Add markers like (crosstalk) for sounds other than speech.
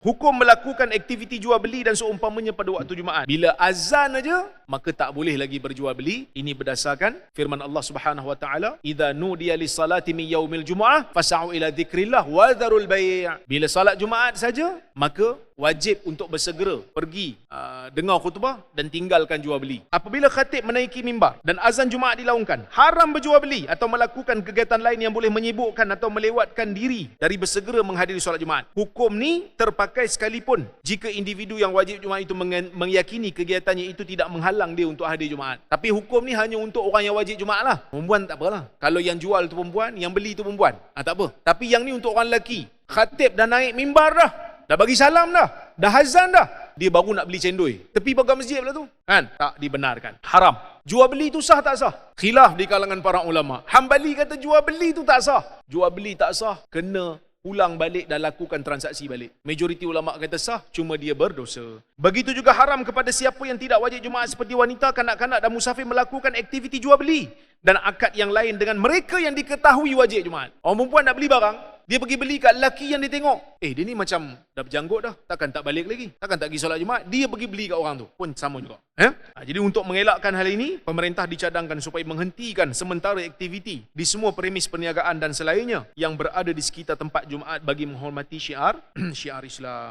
Hukum melakukan aktiviti jual beli dan seumpamanya pada waktu Jumaat. Bila azan aja, maka tak boleh lagi berjual beli. Ini berdasarkan firman Allah Subhanahu wa taala, "Idza nudiya lis-salati min yaumil jumu'ah fas'au ila dzikrillah wa dzarul bai'." Bila salat Jumaat saja, maka wajib untuk bersegera pergi uh, dengar khutbah dan tinggalkan jual beli. Apabila khatib menaiki mimbar dan azan Jumaat dilaungkan, haram berjual beli atau melakukan kegiatan lain yang boleh menyibukkan atau melewatkan diri dari bersegera menghadiri solat Jumaat. Hukum ni terpakai sekalipun jika individu yang wajib Jumaat itu meyakini kegiatannya itu tidak menghalang dia untuk hadir Jumaat. Tapi hukum ni hanya untuk orang yang wajib Jumaat lah. Perempuan tak apalah. Kalau yang jual tu perempuan, yang beli tu perempuan. Ah tak apa. Tapi yang ni untuk orang lelaki. Khatib dah naik mimbar dah. Dah bagi salam dah. Dah azan dah. Dia baru nak beli cendoi. Tepi pagar masjid pula tu. Kan? Tak dibenarkan. Haram. Jual beli tu sah tak sah? Khilaf di kalangan para ulama. Hambali kata jual beli tu tak sah. Jual beli tak sah. Kena pulang balik dan lakukan transaksi balik. Majoriti ulama kata sah, cuma dia berdosa. Begitu juga haram kepada siapa yang tidak wajib Jumaat seperti wanita, kanak-kanak dan musafir melakukan aktiviti jual beli dan akad yang lain dengan mereka yang diketahui wajib Jumaat. Orang perempuan nak beli barang, dia pergi beli kat lelaki yang dia tengok. Eh, dia ni macam dah berjanggut dah. Takkan tak balik lagi. Takkan tak pergi solat Jumaat. Dia pergi beli kat orang tu. Pun sama juga. Eh? Ha, jadi untuk mengelakkan hal ini, pemerintah dicadangkan supaya menghentikan sementara aktiviti di semua premis perniagaan dan selainnya yang berada di sekitar tempat Jumaat bagi menghormati syiar (clears throat) syiar Islam.